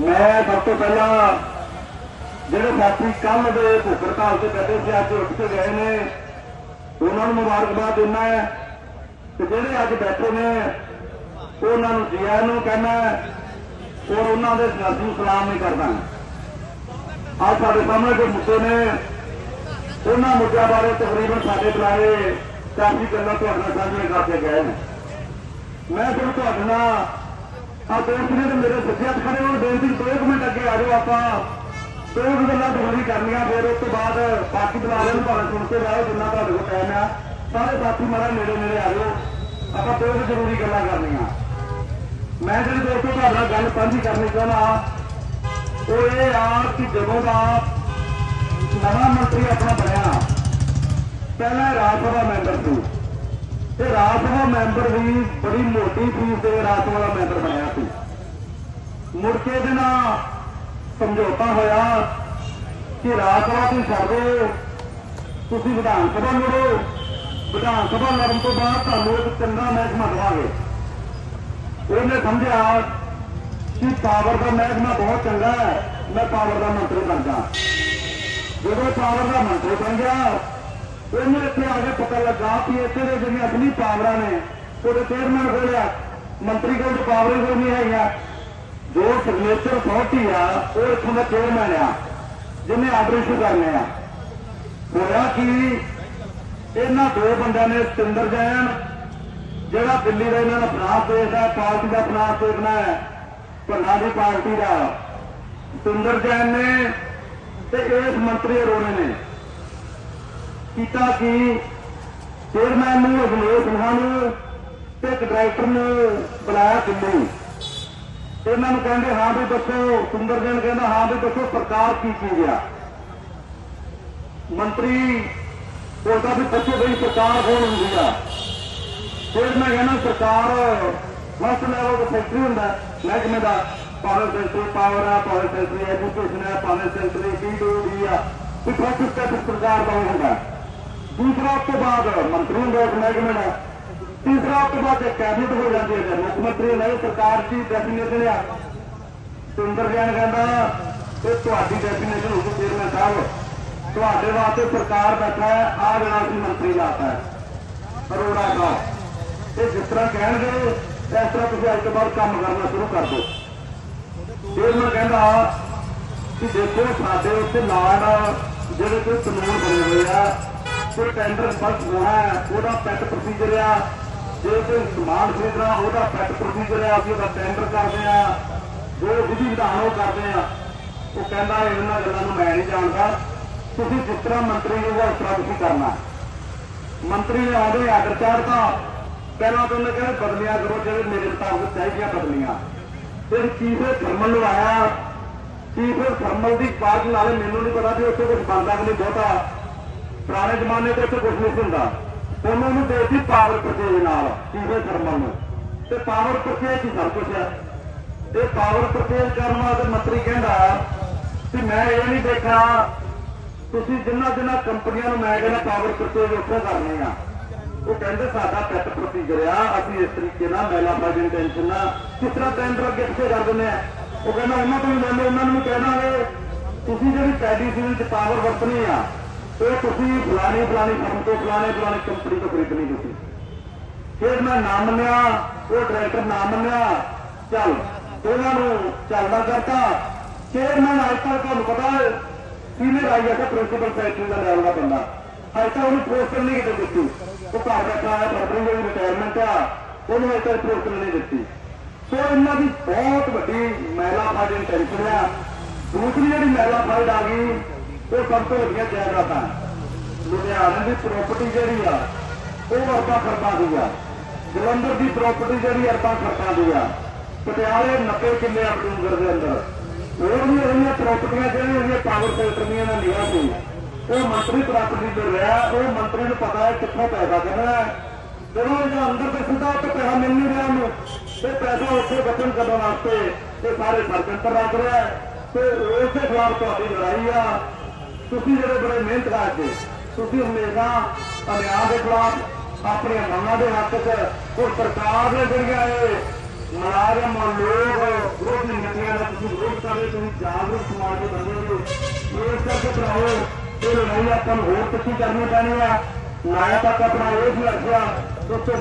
ਮੈਂ ਸਭ ਤੋਂ ਪਹਿਲਾਂ ਜਿਹੜੇ ਸਾਥੀ ਕੱਲ ਦੇ ਭੁੱਖ ਹੜਤਾਲ ਤੇ ਬੈਠੇ ਸੀ, ਅੱਜ ਉੱਠ ਕੇ ਗਏ ਨੇ, ਉਹਨਾਂ ਨੂੰ ਮੁਬਾਰਕਬਾਦ ਦਿੰਦਾ ਹੈ। ਤੇ ਜਿਹੜੇ ਅੱਜ ਬੈਠੇ ਨੇ, ਉਹਨਾਂ ਨੂੰ ਜੀ ਆਇਆਂ ਨੂੰ ਕਹਿੰਦਾ ਔਰ ਉਹਨਾਂ ਦੇ ਸੰਘਰਸ਼ ਨੂੰ ਸਲਾਮ ਨਹੀਂ ਕਰਦਾ ਅੱਜ ਸਾਡੇ ਸਾਹਮਣੇ ਜੋ ਮੁੱਦੇ ਨੇ, ਉਹਨਾਂ ਮੁੱਦਿਆਂ ਬਾਰੇ ਤਕਰੀਬਨ ਸਾਡੇ ਬੁਲਾਏ ਕਾਫੀ ਗੱਲਾਂ ਤੁਹਾਡੇ ਨਾਲ ਸਾਂਝੀਆਂ ਕਰਕੇ ਗਏ ਨੇ। ਮੈਂ ਫਿਰ ਤੁਹਾਡੇ ਨਾਲ ਆ ਦੋਸਤ ਨੇ ਮੇਰੇ ਸੱਜੇ ਹੱਥ ਖੜੇ ਹੋਣ ਬੇਨਤੀ ਦੋ ਕੁ ਮਿੰਟ ਅੱਗੇ ਆ ਜਾਓ ਆਪਾਂ। ਦੋ ਕੁ ਗੱਲਾਂ ਜ਼ਰੂਰੀ ਕਰਨੀਆਂ, ਫਿਰ ਉਸ ਤੋਂ ਬਾਅਦ ਬਾਕੀ ਬੁਲਾਰੇ ਨੂੰ ਭਾਵੇਂ ਸੁਣ ਕੇ ਜਾਓ, ਜਿੰਨਾ ਤੁਹਾਡੇ ਕੋਲ ਟਾਈਮ ਆ। ਸਾਰੇ ਸਾਥੀ ਮਾਰਾ ਨੇੜੇ ਨੇੜੇ ਆ ਜਾਓ। ਆਪਾਂ ਦੋ ਕੁ ਜ਼ਰੂਰੀ ਗੱਲਾਂ ਕਰਨੀਆਂ। ਮੈਂ ਜਿਹੜੀ ਦੋਸਤੋ ਤੁਹਾਡੇ ਨਾਲ ਗੱਲ ਸਾਂਝੀ ਕਰਨੀ ਚਾਹੁੰਦਾ ਉਹ ਇਹ ਆ ਕਿ ਜਦੋਂ ਦਾ ਨਵਾਂ ਮੰਤਰੀ ਆਪਣਾ ਬਣਿਆ, ਪਹਿਲਾਂ ਰਾਜ ਸਭਾ ਮੈਂਬਰ ਸੀ। ਤੇ ਰਾਜ ਸਭਾ ਮੈਂਬਰ ਵੀ ਬੜੀ ਮੋਟੀ ਫੀਸ ਦੇ ਰਾਜ ਸਭਾ ਦਾ ਮੈਂਬਰ ਬਣਿਆ ਸੀ। ਮੁੜ ਕੇ ਇਹਦੇ ਨਾਲ ਸਮਝੌਤਾ ਹੋਇਆ ਕਿ ਰਾਜ ਸਭਾ ਤੁਸੀਂ ਛੱਡ ਦਿਓ ਤੁਸੀਂ ਵਿਧਾਨ ਸਭਾ ਲੜੋ। ਵਿਧਾਨ ਸਭਾ ਲੜਨ ਤੋਂ ਬਾਅਦ ਤੁਹਾਨੂੰ ਇੱਕ ਚੰਗਾ ਮਹਿਕਮਾ ਦੇਵਾਂਗੇ। ਉਹਨੇ ਸਮਝਿਆ ਕਿ ਪਾਵਰ ਦਾ ਮਹਿਕਮਾ ਬਹੁਤ ਚੰਗਾ ਹੈ। ਮੈਂ ਪਾਵਰ ਦਾ ਮੰਤਰੀ ਬਣ ਜਾ। ਜਦੋਂ ਪਾਵਰ ਦਾ ਮੰਤਰੀ ਬਣ ਗਿਆ, ਉਹਨੂੰ ਇੱਥੇ ਆ ਕੇ ਪਤਾ ਲੱਗਾ ਕਿ ਇੱਥੇ ਦੇ ਜਿਹੜੀਆਂ ਅਸਲੀ ਪਾਵਰਾਂ ਨੇ, ਉਹਦੇ ਚੇਅਰਮੈਨ ਕੋਲ ਆ। ਮੰਤਰੀ ਕੋਲ ਤਾਂ ਪਾਵਰ ਹੀ ਕੋਈ ਨਹੀਂ ਹੈਗਾ ਜੋ ਸਿਗਨੇਚਰ ਅਥਾਰਟੀ ਆ, ਉਹ ਇੱਥੋਂ ਦਾ ਚੇਅਰਮੈਨ ਆ ਜਿਹਨੇ ਆਰਡਰ ਇਸ਼ੂ ਕਰਨੇ ਆ। ਹੋਇਆ ਕਿ? ਇਹਨਾਂ ਦੋ ਬੰਦਿਆਂ ਨੇ ਸਤਿੰਦਰ ਜੈਨ, ਜਿਹੜਾ ਦਿੱਲੀ ਦਾ ਇਹਨਾਂ ਦਾ ਫਰਾਂਸ ਦੇਸ਼ ਹੈ, ਪਾਰਟੀ ਦਾ ਫਰਾਂਸ ਦੇਖਣਾ ਹੈ ਭੰਨਾ ਦੀ ਪਾਰਟੀ ਦਾ। ਸਤਿੰਦਰ ਜੈਨ ਨੇ ਤੇ ਇਸ ਮੰਤਰੀ ਅਰੋੜੇ ਨੇ ਕੀਤਾ ਕਿ? ਚੇਅਰਮੈਨ ਨੂੰ ਅਜਮੇਰ ਸਿੰਘਾਂ ਨੂੰ ਤੇ ਇੱਕ ਡਾਇਰੈਕਟਰ ਨੂੰ ਬੁਲਾਇਆ ਦਿੱਲੀ। ਤੇ ਇਹਨਾਂ ਨੂੰ ਕਹਿੰਦੇ, ਹਾਂ ਵੀ ਦੱਸੋ, ਸੁੰਦਰ ਕਹਿੰਦਾ, ਹਾਂ ਵੀ ਦੱਸੋ, ਸਰਕਾਰ ਕੀ ਚੀਜ਼ ਆ ਮੰਤਰੀ ਬੋਲਦਾ ਵੀ ਪੁੱਛੋ ਬਈ ਸਰਕਾਰ ਕੌਣ ਹੁੰਦੀ ਆ? ਫਿਰ ਮੈਂ ਕਹਿੰਦਾ, ਸਰਕਾਰ ਫਸਟ ਲੈਵਲ ਦਾ ਸੈਕਟਰੀ ਹੁੰਦਾ ਮਹਿਕਮੇ ਦਾ। ਪਾਵਰ ਸੈਕਟਰੀ ਪਾਵਰ ਆ ਪਾਵਰ ਸੈਕਟਰੀ ਐਜੂਕੇਸ਼ਨ ਹੈ ਪਾਵਰ ਸੈਕਟਰੀ ਪੀਡਬਲਯੂ ਆ, ਵੀ ਫਸਟ ਸਟੈਪ ਸਰਕਾਰ ਦਾ ਹੁੰਦਾ ਦੂਸਰਾ, ਉਸ ਤੋਂ ਬਾਅਦ ਮੰਤਰੀ ਹੁੰਦਾ ਉਸ ਮਹਿਕਮੇ ਦਾ। ਤੀਸਰਾ ਉਸ ਤੋਂ ਬਾਅਦ ਕੈਬਨਿਟ ਹੋ ਜਾਂਦੀ ਹੈ। ਮੁੱਖ ਮੰਤਰੀ ਨਹੀਂ ਸਰਕਾਰ ਦੀ ਡੈਫੀਨੇਸ਼ਨ ਆ ਸੁੰਦਰ ਜੈਨ ਕਹਿੰਦਾ ਇਹ ਤੁਹਾਡੀ ਡੈਫੀਨੇਸ਼ਨ ਹੋਊਗੀ ਚੇਅਰਮੈਨ ਸਾਹਿਬ। ਤੁਹਾਡੇ ਵਾਸਤੇ ਸਰਕਾਰ ਬੈਠਾ ਹੈ ਆ ਜਿਹੜਾ ਸੀ ਮੰਤਰੀ ਲਾਤਾ ਹੈ। ਅਰੋੜਾ ਦਾ ਇਹ ਜਿਸ ਤਰ੍ਹਾਂ ਕਹਿਣਗੇ, ਇਸ ਤਰ੍ਹਾਂ ਤੁਸੀਂ ਅੱਜ ਤੋਂ ਬਾਅਦ ਕੰਮ ਕਰਨਾ ਸ਼ੁਰੂ ਕਰ ਦਿਓ। ਚੇਅਰਮੈਨ ਕਹਿੰਦਾ ਕਿ ਦੇਖੋ, ਸਾਡੇ ਉੱਤੇ ਲਾਡ ਜਿਹੜੇ ਕੋਈ ਕਾਨੂੰਨ ਬਣੇ ਹੋਏ ਆ, ਕੋਈ ਟੈਂਡਰ ਫਸਟ ਹੋਣਾ ਉਹਦਾ ਪੈਟ ਪ੍ਰੋਸੀਜਰ ਆ ਜੇ ਕੋਈ ਸਮਾਨ ਖਰੀਦਣਾ, ਉਹਦਾ ਪੈਟ ਪ੍ਰੋਸੀਜਰ ਆ, ਅਸੀਂ ਉਹਦਾ ਟੈਂਡਰ ਕਰਦੇ ਆ, ਜੋ ਵਿਧੀ ਵਿਧਾਨ ਉਹ ਕਰਦੇ ਆ, ਉਹ ਕਹਿੰਦਾ ਇਹਨਾਂ ਗੱਲਾਂ ਨੂੰ ਮੈਂ ਨਹੀਂ ਜਾਣਦਾ। ਤੁਸੀਂ ਜਿਸ ਤਰ੍ਹਾਂ ਮੰਤਰੀ ਨੂੰ ਉਸ ਤਰ੍ਹਾਂ ਕਰਨਾ ਮੰਤਰੀ ਨੇ ਆਉਂਦੇ ਆਰਡਰ ਚਾੜਤਾ। ਪਹਿਲਾਂ ਤਾਂ ਉਹਨੇ ਕਹਿੰਦੇ ਬਦਲੀਆਂ ਕਰੋ, ਜਿਹੜੇ ਮੇਰੇ ਮੁਤਾਬਕ ਚਾਹੀਦੀਆਂ ਬਦਲੀਆਂ। ਫਿਰ ਚੀਫੇ ਥਰਮਲ ਨੂੰ ਆਇਆ ਚੀਫੇ ਥਰਮਲ ਦੀ ਪਾਰਟ ਨਾਲੇ ਮੈਨੂੰ ਨਹੀਂ ਪਤਾ ਵੀ ਉੱਥੇ ਕੁਝ ਬਣਦਾ ਕਿ ਨਹੀਂ ਬਹੁਤਾ। ਪੁਰਾਣੇ ਜ਼ਮਾਨੇ ਤੇ ਉੱਥੇ ਕੁਝ ਨਹੀਂ ਸੀ ਹੁੰਦਾ। ਉਹਨਾਂ ਨੂੰ ਦੇਤੀ ਪਾਵਰ ਪਰਚੇਜ ਨਾਲ ਚੀਫੇ ਥਰਮਲ ਨੂੰ। ਤੇ ਪਾਵਰ ਪਰਚੇਜ ਹੀ ਸਭ ਕੁਝ ਹੈ। ਤੇ ਪਾਵਰ ਪਰਚੇਜ ਕਰਨ ਵਾਸਤੇ ਮੰਤਰੀ ਕਹਿੰਦਾ ਕਿ ਮੈਂ ਇਹ ਨਹੀਂ ਦੇਖਣਾ ਤੁਸੀਂ ਜਿੰਨਾ ਜਿੰਨਾ ਕੰਪਨੀਆਂ ਨੂੰ ਮੈਂ ਕਹਿੰਦਾ ਪਾਵਰ ਪਰਚੇਜ ਉੱਥੇ ਕਰਨੇ ਆ। ਉਹ ਕਹਿੰਦੇ ਸਾਡਾ ਪੈਟ ਪ੍ਰੋਸੀਜਰ ਆ, ਅਸੀਂ ਇਸ ਤਰੀਕੇ ਨਾਲ ਮੈਲਾ ਬਾਜੀ ਟੈਂਸ਼ਨ ਨਾਲ ਕਿਸ ਤਰ੍ਹਾਂ ਟੈਂਡਰ ਅੱਗੇ ਕਿੱਥੇ ਕਰ ਦਿੰਦੇ ਆ? ਉਹ ਕਹਿੰਦਾ ਉਹਨਾਂ ਤੋਂ ਵੀ ਲੈ ਲਓ ਉਹਨਾਂ ਨੂੰ ਵੀ ਕਹਿ ਦਾਂਗੇ। ਤੁਸੀਂ ਜਿਹੜੀ ਪੈਡੀ ਸੀਜ਼ਨ ਚ ਪਾਵਰ ਵਰਤਣੀ ਆ ਇਹ ਤੁਸੀਂ ਫਲਾਣੀ ਫਲਾਣੀ ਫਰਮ ਤੋਂ ਫਲਾਣੇ ਫਲਾਣੀ ਕੰਪਨੀ ਤੋਂ ਖਰੀਦਣੀ ਤੁਸੀਂ। ਫਿਰ ਮੈਂ ਨਾ ਮੰਨਿਆ, ਉਹ ਡਾਇਰੈਕਟਰ ਨਾ ਮੰਨਿਆ, ਚੱਲ, ਉਹਨਾਂ ਨੂੰ ਚੱਲਦਾ ਕਰਤਾ। ਚੇਅਰਮੈਨ ਅੱਜ ਤੱਕ ਤੁਹਾਨੂੰ ਪਤਾ ਸੀਨੀਅਰ ਆਈ ਹੈ ਪ੍ਰਿੰਸੀਪਲ ਸੈਕਟਰੀ ਦਾ ਲੈਵਲ ਦਾ ਬੰਦਾ। ਅੱਜ ਤੱਕ ਉਹਨੂੰ ਪੋਸਟਰ ਨਹੀਂ ਕਿਤੇ ਦਿੱਤੀ। ਉਹ ਘਰ ਬੈਠਾ ਹੈ ਫਰਵਰੀ ਦੀ ਰਿਟਾਇਰਮੈਂਟ ਆ, ਉਹਨੂੰ ਅੱਜ ਤੱਕ ਪੋਸਟਰ ਨਹੀਂ ਦਿੱਤੀ। ਸੋ ਇਹਨਾਂ ਦੀ ਬਹੁਤ ਵੱਡੀ ਮਹਿਲਾ ਫਾਈਡ ਇੰਟੈਂਸ਼ਨ ਆ। ਦੂਸਰੀ ਜਿਹੜੀ ਮਹਿਲਾ ਫਾਈਡ ਆ ਗਈ ਉਹ ਸਭ ਤੋਂ ਵੱਡੀਆਂ ਜਾਇਦਾਦਾਂ ਲੁਧਿਆਣੇ ਦੀ ਪ੍ਰਾਪਰਟੀ ਜਿਹੜੀ ਆ, ਉਹ ਅਰਬਾਂ ਖਰਬਾਂ ਦੀ ਆ ਜਲੰਧਰ ਦੀ ਪ੍ਰਾਪਰਟੀ ਜਿਹੜੀ ਅਰਬਾਂ ਖਰਬਾਂ ਦੀ ਆ ਪਟਿਆਲੇ 90 ਕਿੱਲੇ ਅਬਡੂਗਰ ਦੇ ਅੰਦਰ। ਹੋਰ ਵੀ ਇਹਨੀਆਂ ਪ੍ਰਾਪਰਟੀਆਂ ਜਿਹੜੀਆਂ ਇਹਦੀਆਂ ਪਾਵਰ ਸੈਕਟਰ ਦੀਆਂ ਨੇ ਲਿਆ ਸੀ ਉਹ ਮੰਤਰੀ ਪ੍ਰਾਪਰਟੀ ਤੇ ਰਿਹਾ। ਉਹ ਮੰਤਰੀ ਨੂੰ ਪਤਾ ਹੈ ਕਿੱਥੋਂ ਪੈਸਾ ਕਰਨਾ ਜਦੋਂ ਇਹਦਾ ਅੰਦਰ ਤੇ ਸਿੱਧਾ ਉੱਤੇ ਪੈਸਾ ਮਿਲ ਨਹੀਂ ਰਿਹਾ ਉਹਨੂੰ ਇਹ ਪੈਸਾ ਉੱਥੇ ਬਚਨ ਕਰਨ ਵਾਸਤੇ ਇਹ ਸਾਰੇ ਸਰਜੰਤਰ ਰੱਖ ਰਿਹਾ ਹੈ। ਤੇ ਉਸੇ ਖਿਲਾਫ ਤੁਹਾਡੀ ਲੜਾਈ ਆ। ਤੁਸੀਂ ਜਿਹੜੇ ਬੜੇ ਮਿਹਨਤ ਕਰਦੇ, ਤੁਸੀਂ ਹਮੇਸ਼ਾ ਅਨਿਆਂ ਦੇ ਖਿਲਾਫ ਆਪਣੀਆਂ ਮੰਗਾਂ ਦੇ ਹੱਕ 'ਚ ਉਹ ਸਰਕਾਰ ਨੇ ਜਿਹੜੀਆਂ ਇਹ ਮੁਲਾਜ਼ਮ ਲੋਕ ਵਿਰੋਧੀ ਨੀਤੀਆਂ ਦਾ ਤੁਸੀਂ ਵਿਰੋਧ ਕਰ ਰਹੇ ਤੁਸੀਂ ਜਾਗਰੂਕ ਸਮਾਜ ਦੇ ਬੰਦੇ ਹੋ। ਇਸ ਕਰਕੇ ਭਰਾਓ ਇਹ ਲੜਾਈ ਆਪਾਂ ਨੂੰ ਹੋਰ ਤਿੱਖੀ ਕਰਨੀ ਪੈਣੀ ਆ। ਨਾ ਤਾਂ ਆਪਣਾ ਇਹ ਸੀ ਰੱਖਿਆ ਉਸ ਤੋਂ